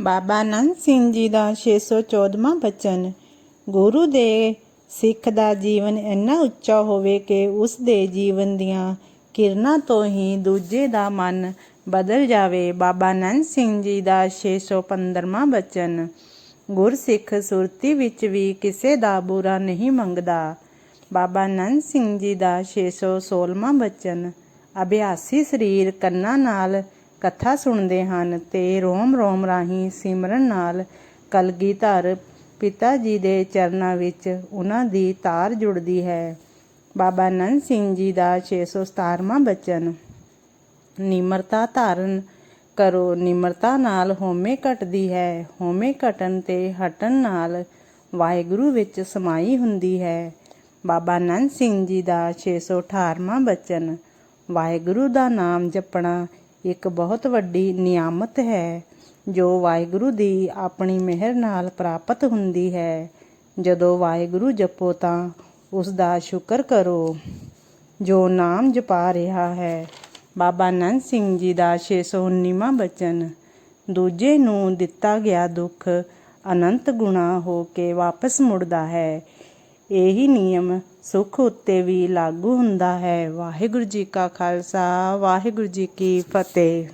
ਬਾਬਾ ਨੰਦ ਸਿੰਘ ਜੀ ਦਾ 614ਵਾਂ ਬਚਨ, ਗੁਰੂ ਦੇ ਸਿੱਖ ਦਾ ਜੀਵਨ ਇੰਨਾ ਉੱਚਾ ਹੋਵੇ ਕਿ ਉਸ ਦੇ ਜੀਵਨ ਦੀਆਂ ਕਿਰਨਾਂ ਤੋਂ ਹੀ ਦੂਜੇ ਦਾ ਮਨ ਬਦਲ ਜਾਵੇ। ਬਾਬਾ ਨੰਦ ਸਿੰਘ ਜੀ ਦਾ 615ਵਾਂ ਬਚਨ ਗੁਰਸਿੱਖ ਸੁਰਤੀ ਵਿੱਚ ਵੀ ਕਿਸੇ ਦਾ ਬੁਰਾ ਨਹੀਂ ਮੰਗਦਾ। ਬਾਬਾ ਨੰਦ ਸਿੰਘ ਜੀ ਦਾ 616ਵਾਂ ਬਚਨ, ਅਭਿਆਸੀ ਸਰੀਰ ਕੰਨਾਂ ਨਾਲ ਕਥਾ ਸੁਣਦੇ ਹਨ ਤੇ ਰੋਮ ਰੋਮ ਰਾਹੀਂ ਸਿਮਰਨ ਨਾਲ ਕਲਗੀਧਰ ਪਿਤਾ ਜੀ ਦੇ ਚਰਨਾਂ ਵਿੱਚ ਉਹਨਾਂ ਦੀ ਤਾਰ ਜੁੜਦੀ ਹੈ। ਬਾਬਾ ਨੰਦ ਸਿੰਘ ਜੀ ਦਾ 617ਵਾਂ ਬਚਨ, ਨਿਮਰਤਾ ਧਾਰਨ ਕਰੋ, ਨਿਮਰਤਾ ਨਾਲ ਹੋਮੇ ਘਟਦੀ ਹੈ। ਹੋਮੇ ਘਟਣ ਤੇ ਹਟਣ ਨਾਲ ਵਾਹਿਗੁਰੂ ਵਿੱਚ ਸਮਾਈ ਹੁੰਦੀ ਹੈ। ਬਾਬਾ ਨੰਦ ਸਿੰਘ ਜੀ ਦਾ 618ਵਾਂ ਬਚਨ, ਵਾਹਿਗੁਰੂ ਦਾ ਨਾਮ ਜਪਣਾ ਇੱਕ ਬਹੁਤ ਵੱਡੀ ਨਿਆਮਤ ਹੈ, ਜੋ ਵਾਹਿਗੁਰੂ ਦੀ ਆਪਣੀ ਮਿਹਰ ਨਾਲ ਪ੍ਰਾਪਤ ਹੁੰਦੀ ਹੈ। ਜਦੋਂ ਵਾਹਿਗੁਰੂ ਜਪੋ ਤਾਂ ਉਸ ਦਾ ਸ਼ੁਕਰ ਕਰੋ। ਜੋ ਨਾਮ ਜਪਾ ਰਿਹਾ ਹੈ, ਬਾਬਾ ਨੰਦ ਸਿੰਘ ਜੀ ਦਾ 619ਵਾਂ ਬਚਨ, ਦੂਜੇ ਨੂੰ ਦਿੱਤਾ ਗਿਆ ਦੁੱਖ ਅਨੰਤ ਗੁਣਾ ਹੋ ਕੇ ਵਾਪਸ ਮੁੜਦਾ ਹੈ। ਇਹੀ ਨਿਯਮ ਸੁੱਖ ਉੱਤੇ ਵੀ ਲਾਗੂ ਹੁੰਦਾ ਹੈ। ਵਾਹਿਗੁਰੂ ਜੀ ਕਾ ਖਾਲਸਾ, ਵਾਹਿਗੁਰੂ ਜੀ ਕੀ ਫਤਿਹ।